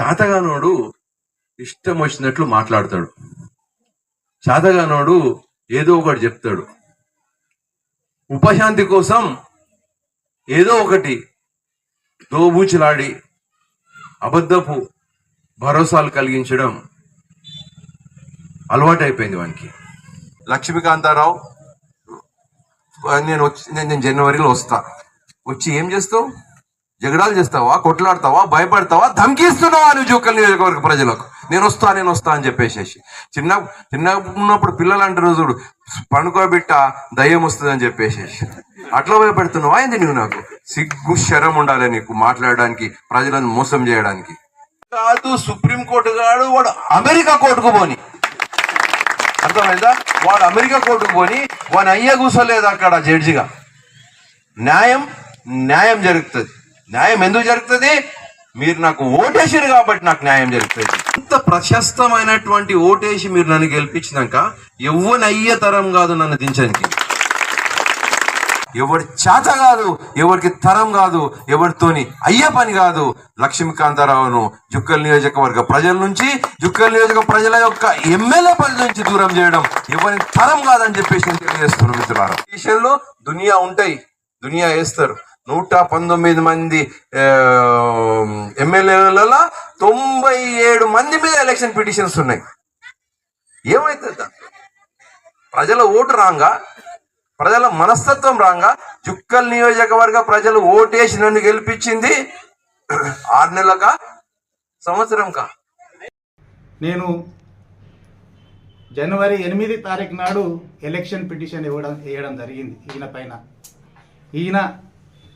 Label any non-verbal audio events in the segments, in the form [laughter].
చాతగానోడు ఇష్టం వచ్చినట్లు మాట్లాడతాడు. చాతగానోడు ఏదో ఒకటి చెప్తాడు. ఉపశాంతి కోసం ఏదో ఒకటి దోబూచులాడి అబద్ధపు భరోసాలు కలిగించడం అలవాటైపోయింది వానికి. లక్ష్మీకాంతారావు నేను వచ్చి నేను నేను జనవరిలో వస్తా. వచ్చి ఏం చేస్తావు? జగడాలు చేస్తావా కొట్లాడతావా భయపడతావా ధమ్కిస్తున్నావా నువ్వు జోకల్ నియోజకవర్గ ప్రజలకు? నేను వస్తా నేను వస్తా అని చెప్పేసేసి. చిన్న చిన్న ఉన్నప్పుడు పిల్లలు అంటారు చూడు పండుకోబిట్ట దయ్యం వస్తుంది అని చెప్పేసేసి. అట్లా భయపెడుతున్నావా ఏంది నువ్వు నాకు? సిగ్గు శరం ఉండాలి నీకు మాట్లాడడానికి ప్రజలను మోసం చేయడానికి. కాదు సుప్రీం కోర్టు గాడు వాడు అమెరికా కోర్టుకు పోని. అర్థమైందా? వాడు అమెరికా కోర్టుకు పోని వాని అయ్య కూసలేదు అక్కడ జడ్జిగా. న్యాయం న్యాయం జరుగుతుంది. న్యాయం ఎందుకు జరుగుతుంది? మీరు నాకు ఓటేసారు కాబట్టి నాకు న్యాయం జరుగుతుంది. ఇంత ప్రశస్తమైనటువంటి ఓటేసి మీరు నన్ను గెలిపించినాక ఎవ్వని అయ్యే తరం కాదు నన్ను దించడానికి. ఎవరి చేత కాదు ఎవరికి తరం కాదు ఎవరితోని అయ్యే పని కాదు. లక్ష్మీకాంతారావును జుక్కల్ నియోజకవర్గ ప్రజల నుంచి జుక్కల్ నియోజక ప్రజల యొక్క ఎమ్మెల్యే పని నుంచి దూరం చేయడం ఎవరి తరం కాదని చెప్పేసి నేను తెలియజేస్తున్నాను మిత్రులారా. విషయంలో దునియా ఉంటాయి దునియా వేస్తారు. నూట పంతొమ్మిది మంది ఎమ్మెల్యేలలో తొంభై ఏడు మంది మీద ఎలక్షన్ పిటిషన్స్ ఉన్నాయి. ఏమవుతుంది ప్రజల ఓటు రాంగా ప్రజల మనస్తత్వం రాంగా చుక్కల్ నియోజకవర్గ ప్రజలు ఓటేసి నన్ను గెలిపించింది [clears throat] ఆరు నెలలకా సంవత్సరంకా? నేను జనవరి ఎనిమిది తారీఖు నాడు ఎలక్షన్ పిటిషన్ ఇవ్వడం వేయడం జరిగింది ఈయన పైన. ఈయన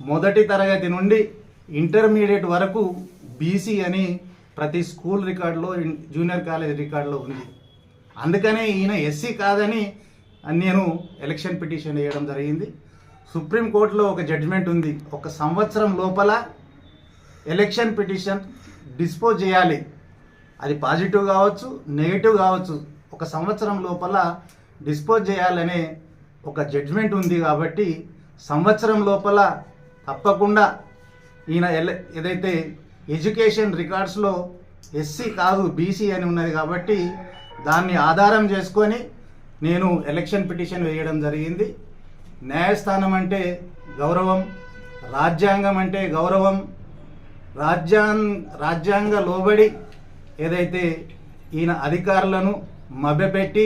మొదటి తరగతి నుండి ఇంటర్మీడియట్ వరకు బీసీ అని ప్రతి స్కూల్ రికార్డులో జూనియర్ కాలేజ్ రికార్డులో ఉంది. అందుకనే ఈయన ఎస్సీ కాదని నేను ఎలక్షన్ పిటిషన్ వేయడం జరిగింది. సుప్రీంకోర్టులో ఒక జడ్జిమెంట్ ఉంది. ఒక సంవత్సరం లోపల ఎలక్షన్ పిటిషన్ డిస్పోజ్ చేయాలి. అది పాజిటివ్ కావచ్చు నెగిటివ్ కావచ్చు ఒక సంవత్సరం లోపల డిస్పోజ్ చేయాలనే ఒక జడ్జ్మెంట్ ఉంది కాబట్టి సంవత్సరం లోపల తప్పకుండా ఈయన ఏదైతే ఎడ్యుకేషన్ రికార్డ్స్లో ఎస్సీ కాదు బీసీ అని ఉన్నది కాబట్టి దాన్ని ఆధారం చేసుకొని నేను ఎలక్షన్ పిటిషన్ వేయడం జరిగింది. న్యాయస్థానం అంటే గౌరవం రాజ్యాంగం అంటే గౌరవం రాజ్యాం రాజ్యాంగ లోబడి ఏదైతే ఈయన అధికారులను మభ్యపెట్టి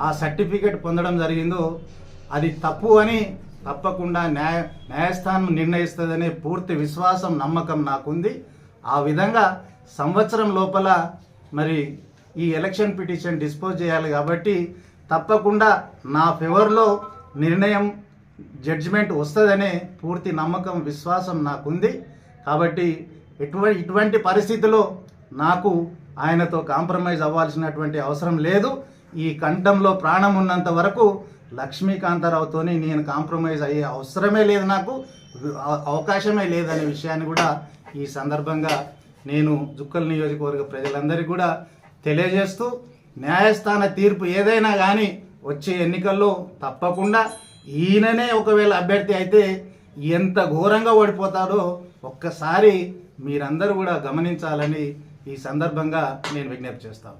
ఆ సర్టిఫికెట్ పొందడం జరిగిందో అది తప్పు అని తప్పకుండా న్యాయ న్యాయస్థానం నిర్ణయిస్తుందనే పూర్తి విశ్వాసం నమ్మకం నాకుంది. ఆ విధంగా సంవత్సరం లోపల మరి ఈ ఎలక్షన్ పిటిషన్ డిస్పోజ్ చేయాలి కాబట్టి తప్పకుండా నా ఫేవర్లో నిర్ణయం జడ్జిమెంట్ వస్తుందనే పూర్తి నమ్మకం విశ్వాసం నాకుంది. కాబట్టి ఎటువంటి ఇటువంటి పరిస్థితిలో నాకు ఆయనతో కాంప్రమైజ్ అవ్వాల్సినటువంటి అవసరం లేదు. ఈ కంఠంలో ప్రాణం ఉన్నంత వరకు లక్ష్మీకాంతారావుతోని నేను కాంప్రమైజ్ అయ్యే అవసరమే లేదు నాకు అవ- అవకాశమే లేదనే విషయాన్ని కూడా ఈ సందర్భంగా నేను జుక్కల్ నియోజకవర్గ ప్రజలందరికీ కూడా తెలియజేస్తూ న్యాయస్థాన తీర్పు ఏదైనా కానీ వచ్చే ఎన్నికల్లో తప్పకుండా ఈయననే ఒకవేళ అభ్యర్థి అయితే ఎంత ఘోరంగా ఓడిపోతాడో ఒక్కసారి మీరందరూ కూడా గమనించాలని ఈ సందర్భంగా నేను విజ్ఞప్తి చేస్తాను